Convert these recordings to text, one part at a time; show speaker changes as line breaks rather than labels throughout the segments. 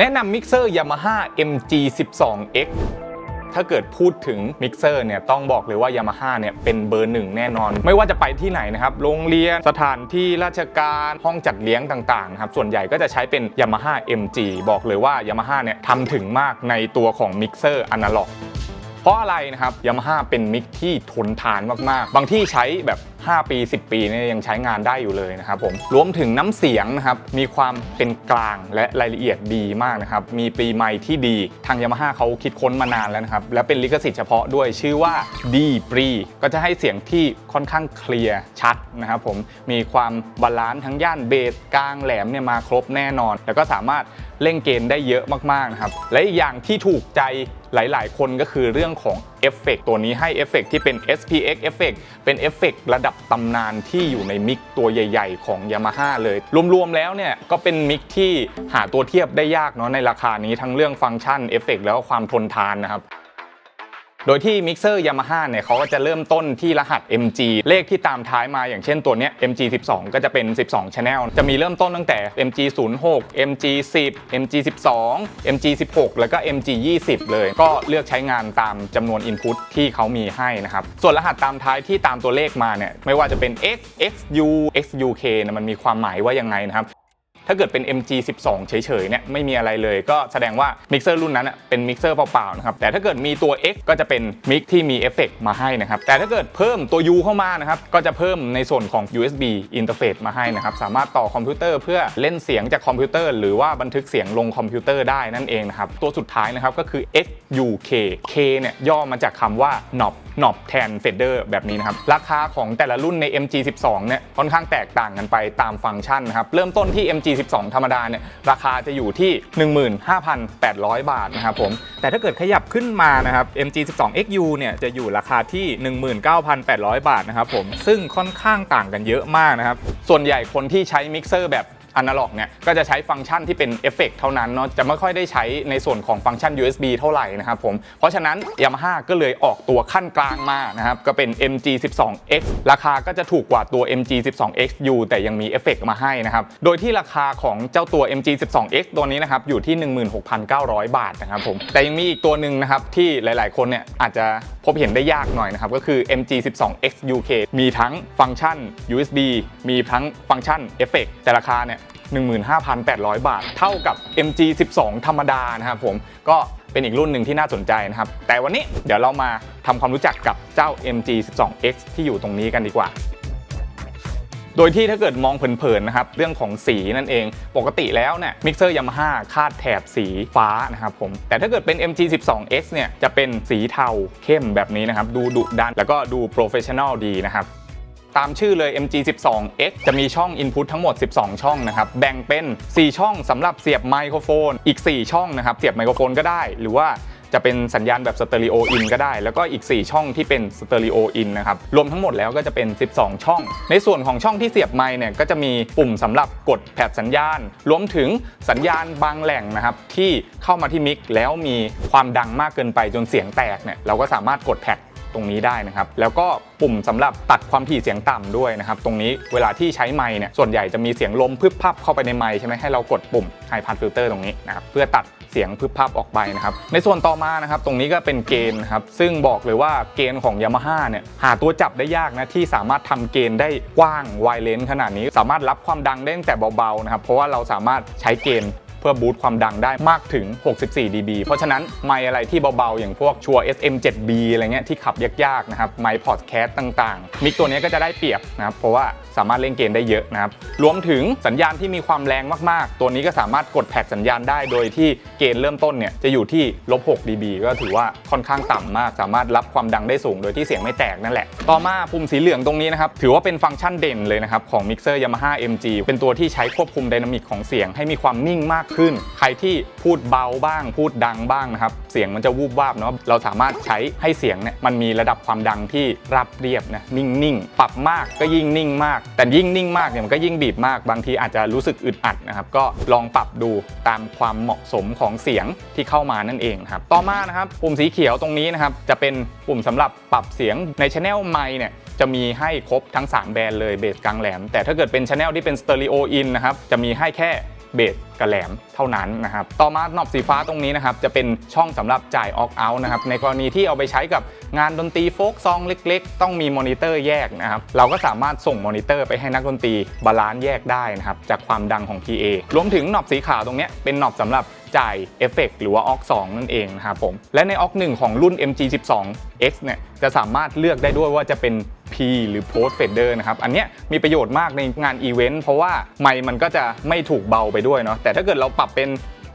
แนะนำมิกเซอร์ Yamaha MG12X ถ้าเกิดพูดถึงมิกเซอร์เนี่ยต้องบอกเลยว่า Yamaha เนี่ยเป็นเบอร์หนึ่งแน่นอน ไม่ว่าจะไปที่ไหนนะครับ โรงเรียนสถานที่ราชการห้องจัดเลี้ยงต่างๆนะครับส่วนใหญ่ก็จะใช้เป็น Yamaha MG บอกเลยว่า Yamaha เนี่ยทำถึงมากในตัวของมิกเซอร์อนาล็อกเพราะอะไรนะครับยามาฮ่าเป็นมิกที่ทนทานมากๆ บางที่ใช้แบบ 5 ปี 10 ปีเนี่ยยังใช้งานได้อยู่เลยนะครับผมรวมถึงน้ำเสียงนะครับมีความเป็นกลางและรายละเอียดดีมากนะครับมีปีไมค์ที่ดีทางยามาฮ่าเขาคิดค้นมานานแล้วนะครับและเป็นลิขสิทธิ์เฉพาะด้วยชื่อว่าดีปรีก็จะให้เสียงที่ค่อนข้างเคลียร์ชัดนะครับผมมีความบาลานซ์ทั้งย่านเบสกลางแหลมเนี่ยมาครบแน่นอน แล้วก็สามารถเล่นเกณฑ์ได้เยอะมากๆนะครับและอีกอย่างที่ถูกใจหลาย ๆ คนก็คือเรื่องของ เอฟเฟกต์ตัวนี้ให้เอฟเฟกต์ที่เป็น SPX เอฟเฟกต์เป็นเอฟเฟกต์ระดับตำนานที่อยู่ในมิกตัวใหญ่ ๆ ของ Yamaha เลย รวมๆแล้วเนี่ยก็เป็นมิกที่หาตัวเทียบได้ยากเนาะในราคานี้ทั้งเรื่องฟังก์ชันเอฟเฟกต์แล้วก็ความทนทานนะครับ โดยที่มิกเซอร์ Yamaha เนี่ยเขาก็จะเริ่มต้นที่รหัส MG เลขที่ตามท้ายมาอย่างเช่นตัวเนี้ย MG 12 ก็จะเป็น 12 Channel จะมีเริ่มต้นตั้งแต่ MG 06 MG 10 MG 12 MG 16 แล้วก็ MG 20 เลย ก็เลือกใช้งานตามจำนวน Input ที่เขามีให้นะครับ ส่วนรหัสตามท้ายที่ตามตัวเลขมาเนี่ยไม่ว่าจะเป็น X XU XUK เนี่ยมันมีความหมายว่ายังไงนะครับ ถ้าเกิดเป็น MG 12 เฉยๆเนี่ยไม่มีอะไรเลยก็แสดงว่ามิกเซอร์รุ่นนั้นอะเป็นมิกเซอร์เปล่าๆนะครับแต่ถ้าเกิดมีตัว X ก็จะเป็นมิกที่มีเอฟเฟกต์มาให้นะครับแต่ถ้าเกิดเพิ่มตัว U เข้ามานะครับก็จะเพิ่มในส่วนของ USB interface มาให้นะครับสามารถต่อคอมพิวเตอร์เพื่อเล่นเสียงจากคอมพิวเตอร์ หรือว่าบันทึกเสียงลงคอมพิวเตอร์ได้นั่นเองนะครับตัวสุดท้ายนะครับก็คือ XUK K เนี่ยย่อมาจากคำว่า knob หนอบแทนเฟดเดอร์แบบนี้นะครับ ราคาของแต่ละรุ่นใน MG12 เนี่ยค่อนข้างแตกต่างกันไปตามฟังก์ชันนะครับ เริ่มต้นที่ MG12 ธรรมดาเนี่ยราคาจะอยู่ที่ 15,800 บาทนะครับผมแต่ถ้าเกิดขยับขึ้นมานะครับ MG12XU เนี่ยจะอยู่ราคาที่ 19,800 บาทนะครับผมซึ่งค่อนข้างต่างกันเยอะมากนะครับส่วนใหญ่คนที่ใช้มิกเซอร์แบบ อนาล็อกเนี่ยก็จะใช้ฟังก์ชันที่เป็นเอฟเฟกต์เท่านั้นเนาะจะไม่ค่อยได้ใช้ในส่วนของฟังก์ชัน USB เท่าไหร่นะครับผมเพราะฉะนั้น Yamaha ก็เลยออกตัวขั้นกลางมานะครับก็เป็น MG12X ราคาก็จะถูกกว่าตัว MG12X อยู่แต่ยังมีเอฟเฟกต์มาให้นะครับโดยที่ราคาของเจ้าตัว MG12X ตัวนี้นะครับอยู่ที่ 16,900 บาทนะครับผมแต่ยังมีอีกตัวหนึ่งนะครับที่หลาย ๆ คนเนี่ยอาจจะพบเห็นได้ยากหน่อยนะครับก็คือ MG12X UK มีทั้งฟังก์ชัน USB มีทั้งฟังก์ชันเอฟเฟกต์แต่ราคาเนี่ย 15,800 บาท เท่ากับ MG 12 ธรรมดานะครับผมก็เป็นอีกรุ่นหนึ่งที่น่าสนใจนะครับ แต่วันนี้เดี๋ยวเรามาทำความรู้จักกับเจ้า MG 12X ที่อยู่ตรงนี้กันดีกว่าโดยที่ถ้าเกิดมองเผินๆนะครับ เรื่องของสีนั่นเอง ปกติแล้วเนี่ยมิกเซอร์ยามาฮ่าคาดแถบสีฟ้านะครับผม แต่ถ้าเกิดเป็น MG 12X เนี่ย จะเป็นสีเทาเข้มแบบนี้นะครับ ดูดุดัน แล้วก็ดูโปรเฟชชั่นอลดีนะครับ ตามชื่อเลย MG 12X จะมีช่อง Input ทั้งหมด 12 ช่องนะครับ แบ่งเป็น 4 ช่องสำหรับเสียบไมโครโฟน อีก 4 ช่องนะครับเสียบไมโครโฟนก็ได้ หรือว่าจะเป็นสัญญาณแบบสเตอริโออินก็ได้ แล้วก็อีก 4 ช่องที่เป็นสเตอริโออินนะครับ รวมทั้งหมดแล้วก็จะเป็น 12 ช่อง ในส่วนของช่องที่เสียบไมค์เนี่ย ก็จะมีปุ่มสำหรับกดแผดสัญญาณ รวมถึงสัญญาณบางแหล่งนะครับ ที่เข้ามาที่มิกแล้วมีความดังมากเกินไปจนเสียงแตกเนี่ย เราก็สามารถกดแผด ตรงนี้ได้นะครับ แล้วก็ปุ่มสำหรับตัดความถี่เสียงต่ำด้วยนะครับ ตรงนี้เวลาที่ใช้ไมค์เนี่ย ส่วนใหญ่จะมีเสียงลมพึบพับเข้าไปในไมค์ใช่ไหมให้เรากดปุ่ม High Pass Filter ตรงนี้นะครับ เพื่อตัดเสียงพึบพับออกไปนะครับ ในส่วนต่อมานะครับ ตรงนี้ก็เป็นเกณฑ์นะครับ ซึ่งบอกเลยว่าเกณฑ์ของ Yamaha เนี่ย หาตัวจับได้ยากนะ ที่สามารถทำเกณฑ์ได้กว้างไวเลนขนาดนี้ สามารถรับความดังได้ตั้งแต่เบาๆนะครับ เพราะว่าเราสามารถใช้เกณฑ์ พื่อบูตความดังได้มากถึง 64 dB เพราะฉะนั้นไมค์อะไรที่เบาๆ อย่างพวกชัว SM7B อะไรเงี้ยที่ขับยากๆนะครับไมค์พอดแคสต์ต่างๆ มิกตัวนี้ก็จะได้เปรียบนะครับเพราะว่าสามารถเล่นเกมได้เยอะนะครับ รวมถึงสัญญาณที่มีความแรงมากๆ ตัวนี้ก็สามารถกดแพ็กสัญญาณได้โดยที่เกณฑ์เริ่มต้นเนี่ยจะอยู่ที่ลบ6 dB ก็ถือว่าค่อนข้างต่ำมาก สามารถรับความดังได้สูง โดยที่เสียงไม่แตกนั่นแหละ ต่อมาปุ่มสีเหลืองตรงนี้นะครับถือว่าเป็นฟังก์ชันเด่นเลยนะครับของมิกเซอร์ Yamaha MG เป็นตัวที่ใช้ควบคุมไดนามิกของเสียงให้มีความนิ่งมากขึ้น ใครที่พูดเบาบ้าง พูดดังบ้างนะครับเสียงมันจะวูบวาบเนาะเราสามารถใช้ให้เสียงเนี่ยมันมีระดับความดังที่ราบเรียบนะนิ่งๆปรับมากก็ยิ่งนิ่งมากแต่ยิ่งนิ่งมากเนี่ยมันก็ยิ่งบีบมาก บางทีอาจจะรู้สึกอึดอัดนะครับ ก็ลองปรับดูตามความเหมาะสมของเสียงที่เข้ามานั่นเองครับ ต่อมานะครับปุ่มสีเขียวตรงนี้นะครับจะเป็นปุ่มสำหรับปรับเสียงในช anel ไมเนี่ยจะมีให้ครบทั้ง 3 แบรนด์เลยเบสกลางแหลม แต่ถ้าเกิดเป็นช anel ที่เป็นสเตอริโออินนะครับจะมีให้แค่ เบสกับแหลมเท่านั้นนะครับต่อมาหนอบสีฟ้าตรงนี้นะครับจะเป็นช่องสำหรับจ่ายออกเอานะครับในกรณีที่เอาไปใช้กับงานดนตรีโฟกซองเล็ก ๆ ต้องมีมอนิเตอร์แยกนะครับเราก็สามารถส่งมอนิเตอร์ไปให้นักดนตรีบาลานซ์แยกได้นะครับจากความดังของ PA รวมถึงหนอบสีขาวตรงนี้เป็นหนอบสำหรับจ่ายเอฟเฟกหรือว่าออก2นั่นเองนะครับผมและในออก1ของรุ่น MG12X เนี่ยจะสามารถเลือกได้ด้วยว่าจะเป็น P หรือ Post Fader นะครับ อันเนี้ยมีประโยชน์มากในงานอีเวนต์เพราะว่าไมค์มันก็จะไม่ถูกเบาไปด้วยเนาะแต่ถ้าเกิดเราปรับเป็น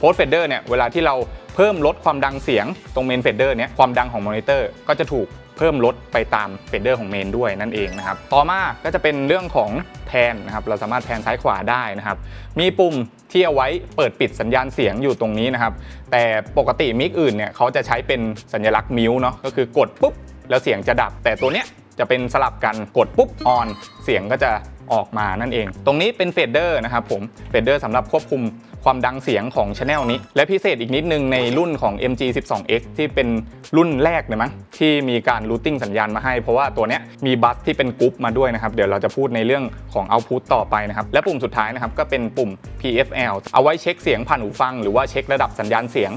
Post Fader เนี่ยเวลาที่เราเพิ่มลดความดังเสียงตรงเมนเฟเดอร์เนี่ยความดังของมอนิเตอร์ก็จะถูกเพิ่มลดไปตามเฟดเดอร์ของเมนด้วยนั่นเองนะครับ ต่อมาก็จะเป็นเรื่องของแพนนะครับ เราสามารถแพนซ้ายขวาได้นะครับ มีปุ่มที่เอาไว้เปิดปิดสัญญาณเสียงอยู่ตรงนี้นะครับ แต่ปกติมิกอื่นเนี่ยเขาจะใช้เป็นสัญลักษณ์มิวเนาะ ก็คือกดปุ๊บแล้วเสียงจะดับ แต่ตัวเนี้ย จะเป็นสลับกันกดปุ๊บออนเสียงก็จะออกมานั่นเอง ตรงนี้เป็นเฟดเดอร์นะครับผมเฟดเดอร์สำหรับควบคุมความดังเสียงของช anel นี้ และพิเศษอีกนิดนึงในรุ่นของ MG12X ที่เป็นรุ่นแรกเลยมั้งที่มีการรูทติ้งสัญญาณมาให้ เพราะว่าตัวเนี้ยมีบัสที่เป็นกรุ๊ปมาด้วยนะครับ เดี๋ยวเราจะพูดในเรื่องของ output ต่อไปนะครับ และปุ่มสุดท้ายนะครับก็เป็นปุ่ม PFL เอาไว้เช็คเสียงผ่านหูฟัง หรือว่าเช็คระดับสัญญาณเสียง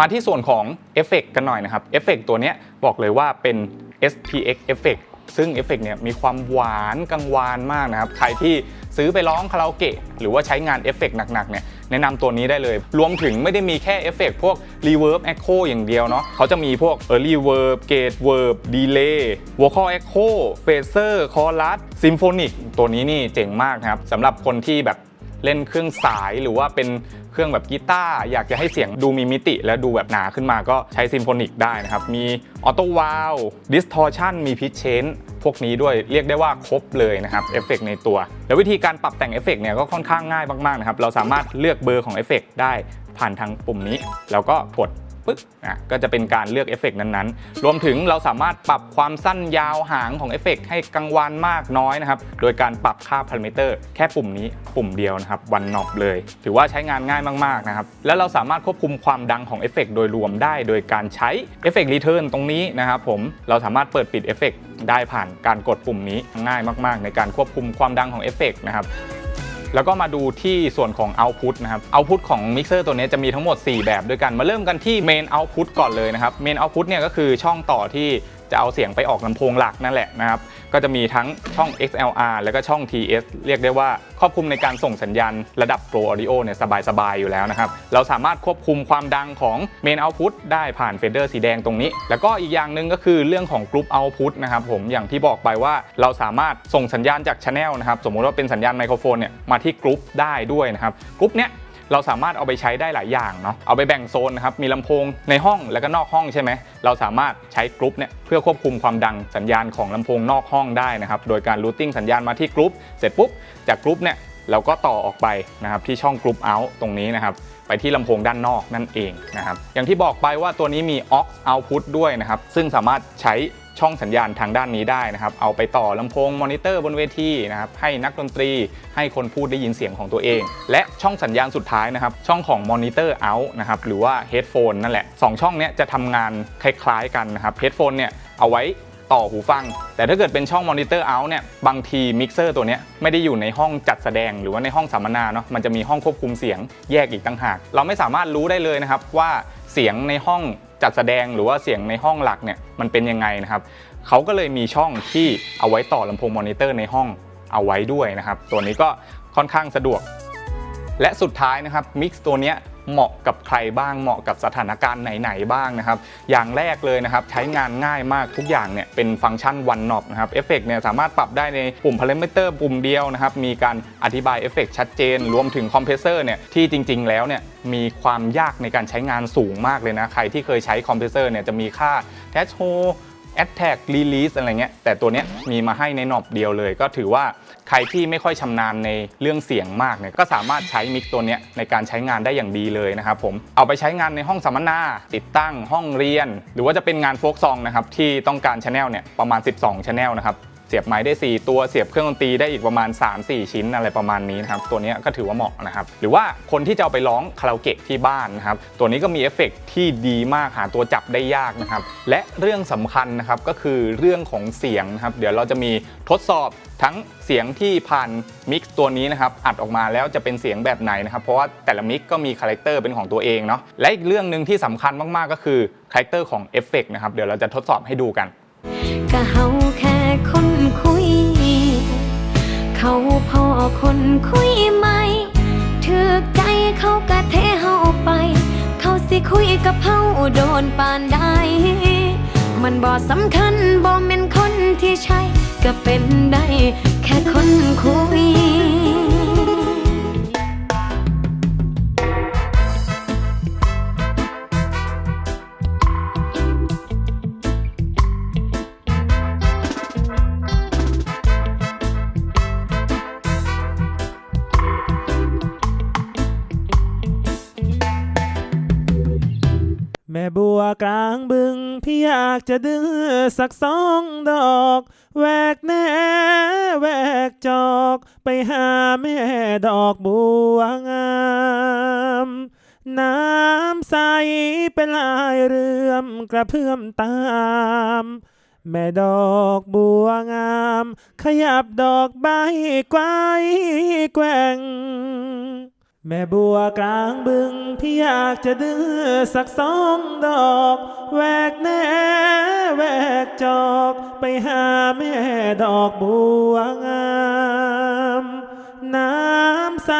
มาที่ส่วนของเอฟเฟกกันหน่อยนะครับเอฟเฟกตัวนี้บอกเลยว่าเป็น SPX เอฟเฟกซึ่งเอฟเฟกเนี่ยมีความหวานกังวานมากนะครับ ใครที่ซื้อไปร้องคาราโอเกะหรือว่าใช้งานเอฟเฟกหนักๆเนี่ยแนะนำตัวนี้ได้เลย รวมถึงไม่ได้มีแค่เอฟเฟกพวก Reverb Echo อย่างเดียวเนาะเขาจะมีพวก Early Verb Gate Verb Delay Vocal Echo Phaser Chorus Symphonic ตัวนี้นี่เจ๋งมากนะครับสำหรับคนที่แบบเล่นเครื่องสายหรือว่าเป็น เครื่องแบบกีตาร์อยากจะให้เสียงดูมีมิติ และดูแบบหนาขึ้นมาก็ใช้ซิมโฟนิกได้นะครับ มีออโต้วาลดิสทอร์ชันมีพิชเชนพวกนี้ด้วยเรียกได้ว่าครบเลยนะครับเอฟเฟกในตัว แล้ววิธีการปรับแต่งเอฟเฟกเนี่ยก็ค่อนข้างง่ายมากๆนะครับเราสามารถเลือกเบอร์ของเอฟเฟกได้ผ่านทางปุ่มนี้ แล้วก็กด ปึ๊กอะก็จะเป็นการเลือกเอฟเฟกนั้นๆ รวมถึงเราสามารถปรับความสั้นยาวหางของเอฟเฟกให้กังวานมากน้อยนะครับ โดยการปรับค่าพารามิเตอร์แค่ปุ่มนี้ปุ่มเดียวนะครับวันนอบเลย ถือว่าใช้งานง่ายมาก ๆ นะครับ แล้วเราสามารถควบคุมความดังของเอฟเฟกโดยรวมได้ โดยการใช้เอฟเฟกรีเทิร์นตรงนี้นะครับผมเราสามารถเปิดปิดเอฟเฟกได้ผ่านการกดปุ่มนี้ง่ายมาก ๆ ในการควบคุมความดังของเอฟเฟกนะครับ แล้วก็มาดูที่ส่วนของ Output นะครับ Output ของมิกเซอร์ตัวนี้จะมีทั้งหมด 4 แบบด้วยกัน มาเริ่มกันที่ Main Output ก่อนเลยนะครับ Main Output เนี่ยก็คือช่องต่อที่ จะเอาเสียงไปออกลำโพงหลักนั่นแหละนะครับก็จะมีทั้งช่อง XLR แล้วก็ช่อง TS เรียกได้ว่าครอบคลุมในการส่งสัญญาณระดับ Pro Audio เนี่ยสบาย ๆ อยู่แล้วนะครับ เราสามารถควบคุมความดังของ Main Output ได้ผ่านเฟเดอร์สีแดงตรงนี้ แล้วก็อีกอย่างหนึ่งก็คือเรื่องของ Group Output นะครับผมอย่างที่บอกไปว่าเราสามารถส่งสัญญาณจาก Channel นะครับสมมุติว่าเป็นสัญญาณไมโครโฟนเนี่ยมาที่กรุ๊ปได้ด้วยนะครับกรุ๊ปเนี้ย เราสามารถเอาไปใช้ได้หลายอย่างเนาะเอาไปแบ่งโซนนะครับมีลำโพงในห้องแล้วก็นอกห้องใช่ไหมเราสามารถใช้กรุ๊ปเนี่ยเพื่อควบคุมความดังสัญญาณของลำโพงนอกห้องได้นะครับโดยการรูทติ้งสัญญาณมาที่กรุ๊ปเสร็จปุ๊บจากกรุ๊ปเนี่ยเราก็ต่อออกไปนะครับที่ช่องกรุ๊ปเอาตรงนี้นะครับไปที่ลำโพงด้านนอกนั่นเองนะครับอย่างที่บอกไปว่าตัวนี้มี aux output ด้วยนะครับซึ่งสามารถใช้ ช่องสัญญาณทางด้านนี้ได้นะครับ เอาไปต่อลำโพงมอนิเตอร์บนเวทีนะครับให้นักดนตรีให้คนพูดได้ยินเสียงของตัวเอง และช่องสัญญาณสุดท้ายนะครับ ช่องของมอนิเตอร์เอาท์นะครับหรือว่าเฮดโฟนนั่นแหละสองช่องเนี้ยจะทำงานคล้ายๆกันนะครับเฮดโฟนเนี่ยเอาไว้ต่อหูฟัง แต่ถ้าเกิดเป็นช่องมอนิเตอร์เอาท์เนี่ยบางทีมิกเซอร์ตัวเนี้ยไม่ได้อยู่ในห้องจัดแสดงหรือว่าในห้องสัมมนาเนาะมันจะมีห้องควบคุมเสียงแยกอีกต่างหาก เราไม่สามารถรู้ได้เลยนะครับว่าเสียงในห้อง จัดแสดงหรือว่าเสียงในห้องหลักเนี่ยมันเป็นยังไงนะครับเขาก็เลยมีช่องที่เอาไว้ต่อลำโพงมอนิเตอร์ในห้องเอาไว้ด้วยนะครับ ตัวนี้ก็ค่อนข้างสะดวก และสุดท้ายนะครับมิกซ์ตัวเนี้ย เหมาะกับใครบ้างเหมาะกับสถานการณ์ไหนๆบ้างนะครับ อย่างแรกเลยนะครับใช้งานง่ายมากทุกอย่างเนี่ยเป็นฟังก์ชันวันนอบนะครับเอฟเฟกเนี่ยสามารถปรับได้ในปุ่มพารามิเตอร์ปุ่มเดียวนะครับมีการอธิบายเอฟเฟกชัดเจน รวมถึงคอมเพรสเซอร์เนี่ยที่จริง ๆ แล้วเนี่ยมีความยากในการใช้งานสูงมากเลยนะใครที่เคยใช้คอมเพรสเซอร์เนี่ยจะมีค่า t a t t a c k Release อะไรเงี้ยแต่ตัวเนี้ยมีมาให้ในหนอบเดียวเลย ก็ถือว่าใครที่ไม่ค่อยชำนาญในเรื่องเสียงมากเนี่ยก็สามารถใช้มิกตัวเนี้ยในการใช้งานได้อย่างดีเลยนะครับผมเอาไปใช้งานในห้องสัมมนา ติดตั้งห้องเรียน หรือว่าจะเป็นงานโฟกซองนะครับที่ต้องการชแนลเนี่ยประมาณ 12ชแนลนะครับ เสียบไม้ได้ 4 ตัวเสียบเครื่องดนตรีได้อีกประมาณ 3-4 ชิ้นอะไรประมาณนี้นะครับตัวนี้ก็ถือว่าเหมาะนะครับหรือว่าคนที่จะเอาไปร้องคาราโอเกะที่บ้านนะครับตัวนี้ก็มีเอฟเฟกต์ที่ดีมากหาตัวจับได้ยากนะครับและเรื่องสำคัญนะครับก็คือเรื่องของเสียงนะครับเดี๋ยวเราจะมีทดสอบทั้งเสียงที่ผ่านมิกซ์ตัวนี้นะครับอัดออกมาแล้วจะเป็นเสียงแบบไหนนะครับเพราะว่าแต่ละมิกก็มีคาแรคเตอร์เป็นของตัวเองเนาะและอีกเรื่องหนึ่งที่สำคัญมากๆก็คือคาแรคเตอร์ของเอฟเฟกต์นะครับเดี๋ยวเราจะทดสอบให้ดูกัน
ก็เฮาแเขาพอคนคุยไหมถือใจเขากะเทเฮาไป เขาสิคุยกับเฮาโดนปานใดมันบ่สำคัญบ่เป็นคนที่ใช่ ก็เป็นได้ แค่คนคุย
อยากจะดื้อสักสองดอกแหวกแน่แหวกจอก ไปหาแม่ดอกบัวงามน้ำใสเป็นลายเรื่อมกระเพื่อมตาม แม่ดอกบัวงาม ขยับดอกใบไกวแกว่ง แม่บัวกลางบึง พี่อยากจะดื้อสักสองดอกแหวกแน่ หาแม่ดอกบัวงามน้ำใส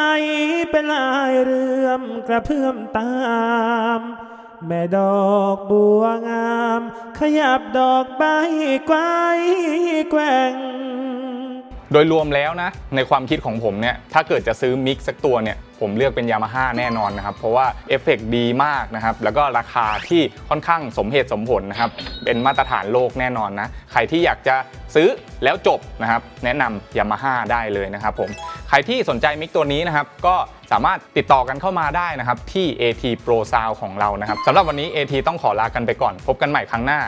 เป็นลายเรื่อมกระเพื่อมตามแม่ดอกบัวงาม ขยับดอกใบไกวแกว่ง
โดยรวมแล้วนะ ในความคิดของผมเนี่ย ถ้าเกิดจะซื้อมิกสักตัวเนี่ย ผมเลือกเป็นยามาฮ่าแน่นอนนะครับ เพราะว่าเอฟเฟกต์ดีมากนะครับ แล้วก็ราคาที่ค่อนข้างสมเหตุสมผลนะครับ เป็นมาตรฐานโลกแน่นอนนะ ใครที่อยากจะซื้อแล้วจบนะครับ แนะนำยามาฮ่าได้เลยนะครับผม ใครที่สนใจมิกตัวนี้นะครับ ก็สามารถติดต่อกันเข้ามาได้นะครับ ที่ AT Pro Sound ของเรานะครับสำหรับวันนี้ AT ต้องขอลากันไปก่อน พบกันใหม่ครั้งหน้า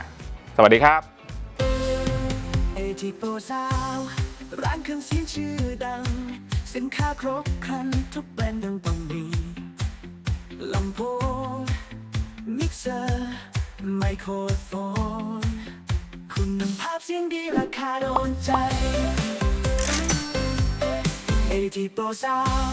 สวัสดีครับ
เอทีโป ร้านเครื่องเสียงชื่อดัง สินค้าครบครันทุกแบรนด์ดังต้องมีลำโพง มิกเซอร์ ไมโครโฟน คุณภาพเสียงดีราคาโดนใจเอทีโปรซาว